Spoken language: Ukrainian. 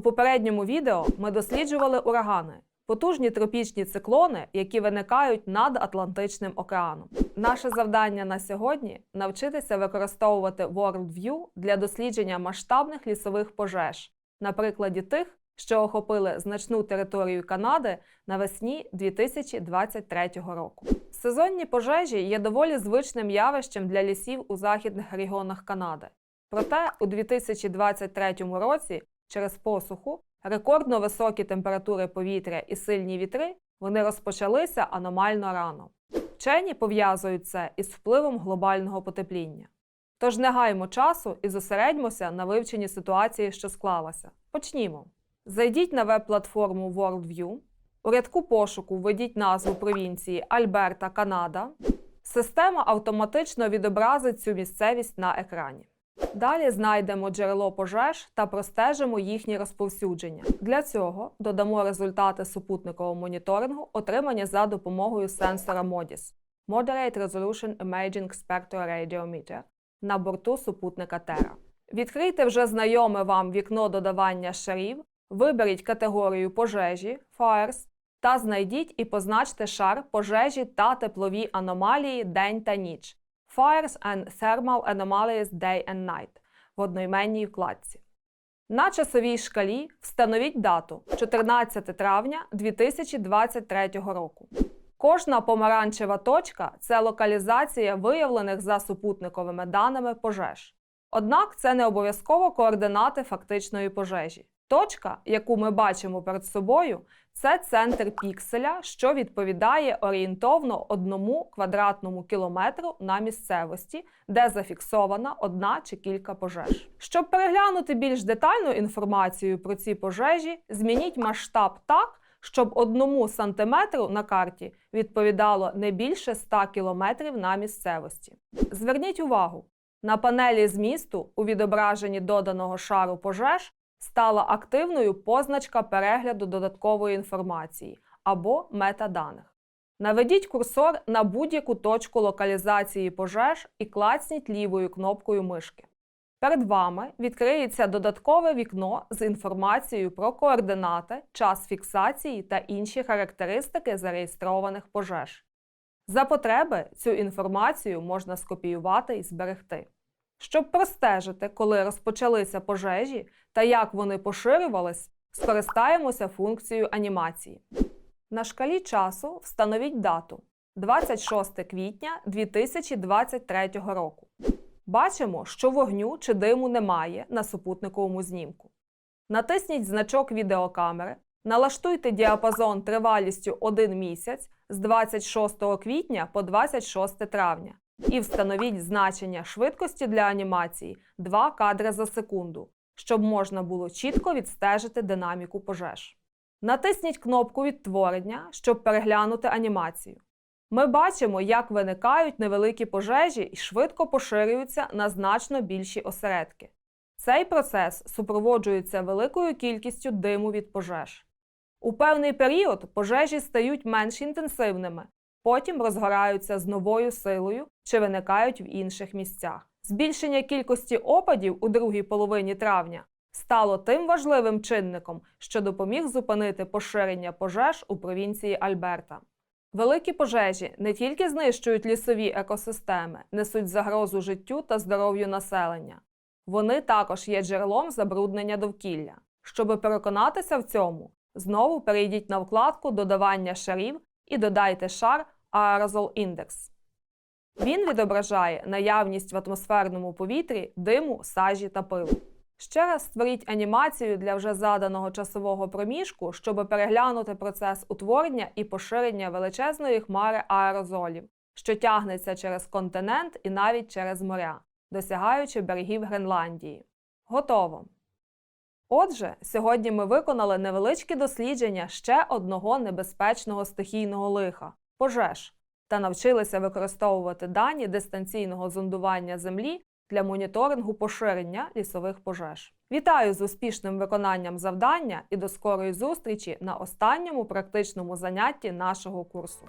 У попередньому відео ми досліджували урагани, потужні тропічні циклони, які виникають над Атлантичним океаном. Наше завдання на сьогодні навчитися використовувати WorldView для дослідження масштабних лісових пожеж, на прикладі тих, що охопили значну територію Канади навесні 2023 року. Сезонні пожежі є доволі звичним явищем для лісів у західних регіонах Канади. Проте у 2023 році через посуху, рекордно високі температури повітря і сильні вітри вони розпочалися аномально рано. Вчені пов'язують це із впливом глобального потепління. Тож не гаймо часу і зосередьмося на вивченні ситуації, що склалася. Почнімо. Зайдіть на веб-платформу WorldView. У рядку пошуку введіть назву провінції Альберта, Канада. Система автоматично відобразить цю місцевість на екрані. Далі знайдемо джерело пожеж та простежимо їхнє розповсюдження. Для цього додамо результати супутникового моніторингу, отримані за допомогою сенсора MODIS – Moderate Resolution Imaging Spectroradiometer на борту супутника Terra. Відкрийте вже знайоме вам вікно додавання шарів, виберіть категорію пожежі Fires та знайдіть і позначте шар пожежі та теплові аномалії день та ніч. Fires and Thermal Anomalies Day and Night в одноіменній вкладці. На часовій шкалі встановіть дату 14 травня 2023 року. Кожна помаранчева точка це локалізація виявлених за супутниковими даними пожеж. Однак це не обов'язково координати фактичної пожежі. Точка, яку ми бачимо перед собою, це центр пікселя, що відповідає орієнтовно одному квадратному кілометру на місцевості, де зафіксована одна чи кілька пожеж. Щоб переглянути більш детальну інформацію про ці пожежі, змініть масштаб так, щоб одному сантиметру на карті відповідало не більше 100 кілометрів на місцевості. Зверніть увагу, на панелі змісту у відображенні доданого шару пожеж стала активною позначка перегляду додаткової інформації або метаданих. Наведіть курсор на будь-яку точку локалізації пожеж і клацніть лівою кнопкою мишки. Перед вами відкриється додаткове вікно з інформацією про координати, час фіксації та інші характеристики зареєстрованих пожеж. За потреби цю інформацію можна скопіювати і зберегти. Щоб простежити, коли розпочалися пожежі та як вони поширювались, скористаємося функцією анімації. На шкалі часу встановіть дату 26 квітня 2023 року. Бачимо, що вогню чи диму немає на супутниковому знімку. Натисніть значок відеокамери, налаштуйте діапазон тривалістю 1 місяць з 26 квітня по 26 травня і встановіть значення швидкості для анімації 2 кадри за секунду, щоб можна було чітко відстежити динаміку пожеж. Натисніть кнопку відтворення, щоб переглянути анімацію. Ми бачимо, як виникають невеликі пожежі і швидко поширюються на значно більші осередки. Цей процес супроводжується великою кількістю диму від пожеж. У певний період пожежі стають менш інтенсивними, потім розгораються з новою силою чи виникають в інших місцях. Збільшення кількості опадів у другій половині травня стало тим важливим чинником, що допоміг зупинити поширення пожеж у провінції Альберта. Великі пожежі не тільки знищують лісові екосистеми, несуть загрозу життю та здоров'ю населення. Вони також є джерелом забруднення довкілля. Щоби переконатися в цьому, знову перейдіть на вкладку додавання шарів і додайте шар Aerosol Index. Він відображає наявність в атмосферному повітрі диму, сажі та пилу. Ще раз створіть анімацію для вже заданого часового проміжку, щоб переглянути процес утворення і поширення величезної хмари аерозолів, що тягнеться через континент і навіть через моря, досягаючи берегів Гренландії. Готово! Отже, сьогодні ми виконали невеличкі дослідження ще одного небезпечного стихійного лиха пожеж та навчилися використовувати дані дистанційного зондування землі для моніторингу поширення лісових пожеж. Вітаю з успішним виконанням завдання і до скорої зустрічі на останньому практичному занятті нашого курсу.